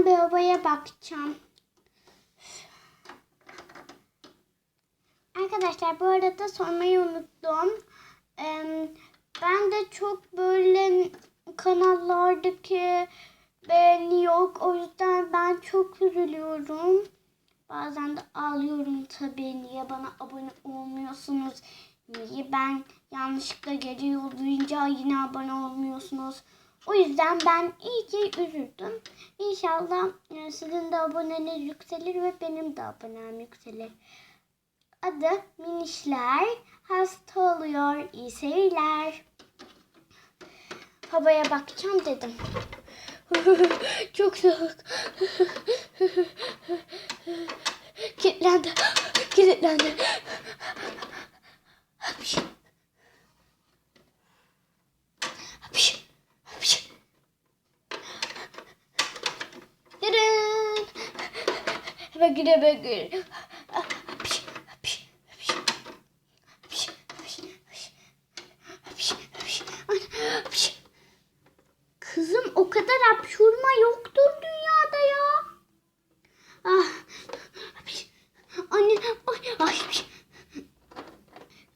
ben bir havaya bakacağım. Arkadaşlar bu arada sormayı unuttum. Ben de çok böyle kanallardaki beğeni yok. O yüzden ben çok üzülüyorum. Bazen de ağlıyorum tabii. Niye bana abone olmuyorsunuz? Niye ben yanlışlıkla gece yol duyunca yine abone olmuyorsunuz? O yüzden ben iyice üzüldüm. İnşallah e, sizin de aboneniz yükselir ve benim de abonem yükselir. Adı Minişler. Hasta oluyor. İyi seyirler. Havaya bakacağım dedim. Çok soğuk. Kilitlendi. Kilitlendi. Hapş. Hapş. Ana, hapş. Kızım o kadar hapşurma yoktur dünyada ya. Ah. Anne. Ay. Ay.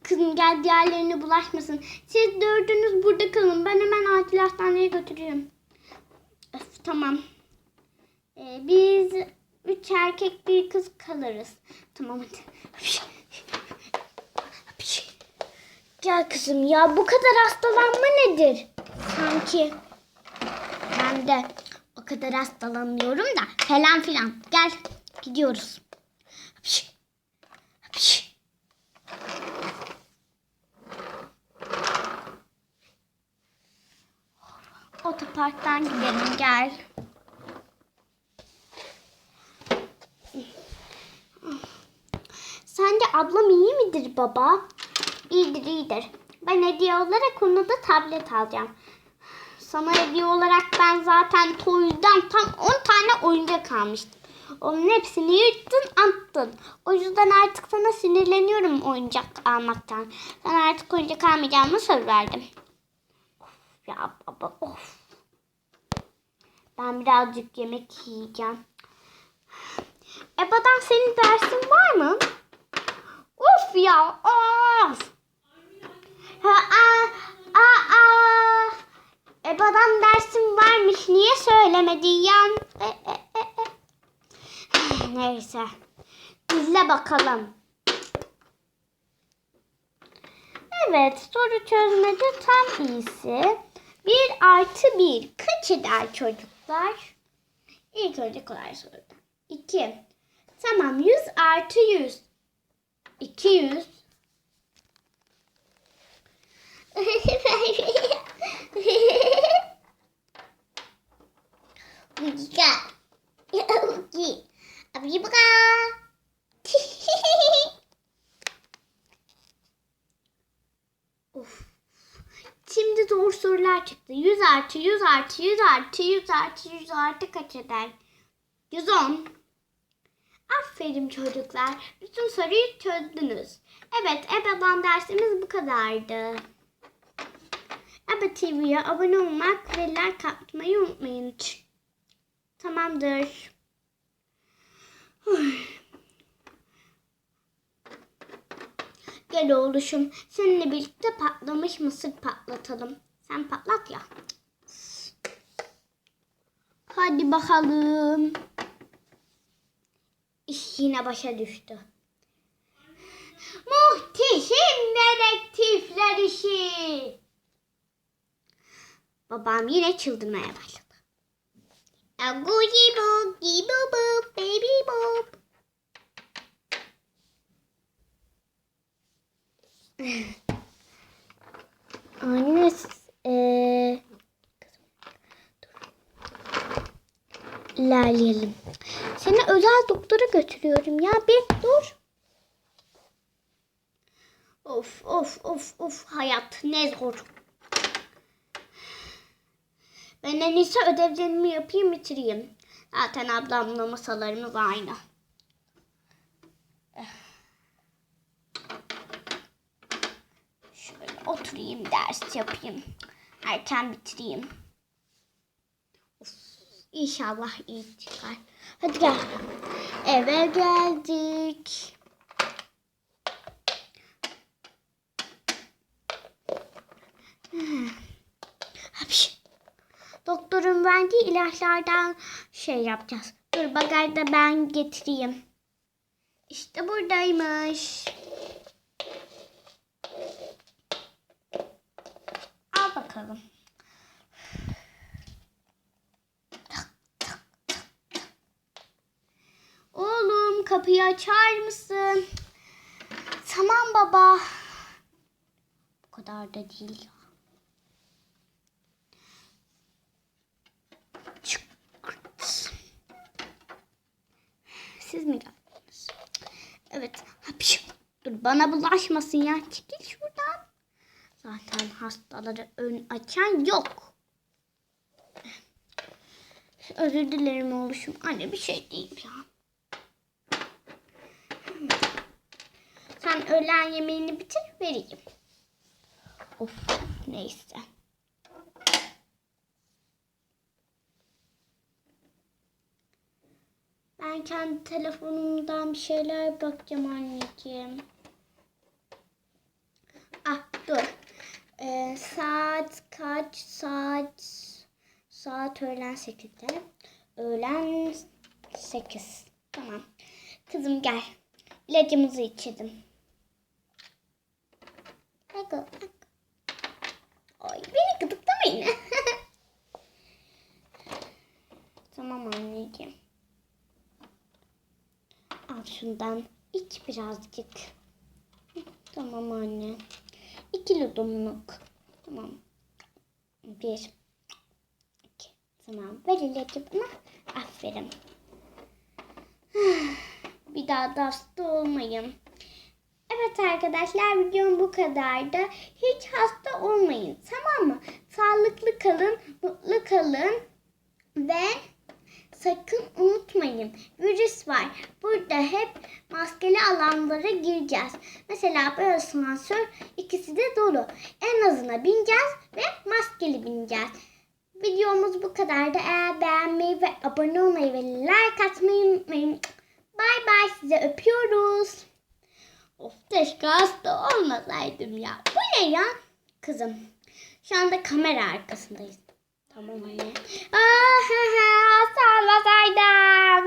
Kızım gel diğerlerine bulaşmasın. Siz dördünüz burada kalın. Ben hemen acil hastaneye götürüyorum. Öf, tamam. Ee, biz üç erkek bir kız kalırız. Tamam hadi. Gel kızım ya bu kadar hastalanma nedir? Sanki ben de o kadar hastalanmıyorum da falan filan. Gel gidiyoruz. Otoparktan gidelim gel. Ablam iyi midir baba? İyidir iyidir. Ben hediye olarak ona da tablet alacağım. Sana hediye olarak ben zaten Toy'dan tam 10 tane oyuncak almıştım. Onun hepsini yırttın attın. O yüzden artık sana sinirleniyorum oyuncak almaktan. Sana artık oyuncak almayacağımı söz verdim. Of ya baba of. Ben birazcık yemek yiyeceğim. Ebadan senin dersin var mı? Of ya of. Ha, aa, aa, aa. Ebadan dersim varmış. Niye söylemedin ya? E, e, e, e. Neyse. İzle bakalım. Evet. Soru çözmede tam iyisi. 1 artı 1 kaç eder çocuklar? İlk önce kolay soru. 2. Tamam 100 artı 100. 200. Buka. Uki. Abi buka. of. Şimdi zor sorular çıktı. 100 artı 100 artı 100 artı 100 artı 100 artı kaç eder? 110. Aferin çocuklar. Bütün soruyu çözdünüz. Evet, EBA'dan dersimiz bu kadardı. EBA TV'ye abone olmak ve like atmayı unutmayın. Tamamdır. Gel oğluşum. Seninle birlikte patlamış mısır patlatalım. Sen patlat ya. Hadi bakalım. İş yine başa düştü. Muhteşem dedektifler işi. Babam yine çıldırmaya başladı. Aguji bugi bu bu baby boop. Anne eee ilerleyelim. Seni özel doktora götürüyorum ya bir dur. Of of of of hayat ne zor. Ben en iyisi ödevlerimi yapayım bitireyim. Zaten ablamla masalarımız aynı. Şöyle oturayım ders yapayım. Erken bitireyim. Of, İnşallah iyi çıkar. Hadi gel. Eve geldik. Hmm. Hapş. Doktorun verdiği ilaçlardan şey yapacağız. Dur bagajda ben getireyim. İşte buradaymış. Al bakalım. Oğlum kapıyı açar mısın? Tamam baba. Bu kadar da değil ya. Siz mi geldiniz? Evet. Hapşu. Dur bana bulaşmasın ya. Çekil şuradan. Zaten hastaları ön açan yok. Özür dilerim oğluşum. Anne bir şey değil ya. Sen öğlen yemeğini bitir vereyim. Of neyse. Ben kendi telefonumdan bir şeyler bakacağım anneciğim. Ah dur. Ee, saat kaç? Saat saat öğlen 8'de. Öğlen 8. Tamam. Kızım gel. İlacımızı içelim. Bak. Ay beni gıdıklamayın. tamam anneciğim. Al şundan iç birazcık. Tamam anne. İki yudumluk. Tamam. Bir. iki. Tamam. Ver ilacı bana. Aferin. Bir daha da hasta olmayın. Evet arkadaşlar videom bu kadardı. Hiç hasta olmayın tamam mı? Sağlıklı kalın, mutlu kalın ve sakın unutmayın virüs var. Burada hep maskeli alanlara gireceğiz. Mesela bu asansör ikisi de dolu. En azına bineceğiz ve maskeli bineceğiz. Videomuz bu kadardı. Eğer beğenmeyi ve abone olmayı ve like atmayı unutmayın. Bay bay size öpüyoruz. Of keşke hasta olmasaydım ya. Bu ne ya? Kızım şu anda kamera arkasındayız. Tamam anne. Ah, hasta olmasaydım.